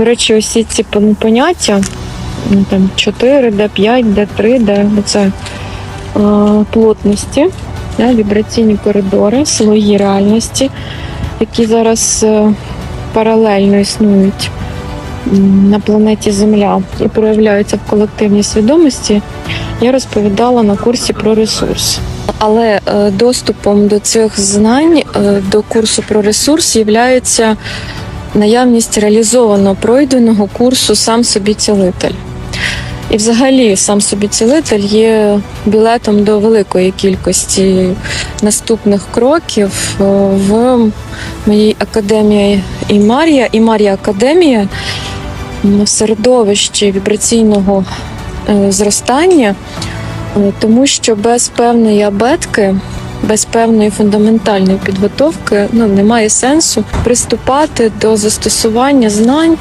До речі, усі ці поняття ну, там 4D, 5D, 3D, це е, плотності, да, вібраційні коридори, слої реальності, які зараз е, паралельно існують на планеті Земля і проявляються в колективній свідомості, я розповідала на курсі про ресурс. Але е, доступом до цих знань е, до курсу про ресурс є наявність реалізовано пройденого курсу сам собі цілитель. І взагалі сам собі цілитель є білетом до великої кількості наступних кроків е, в моїй академії Імарія. Імарія Академія м, в середовищі вібраційного е, зростання, е, тому що без певної абетки, без певної фундаментальної підготовки ну, немає сенсу приступати до застосування знань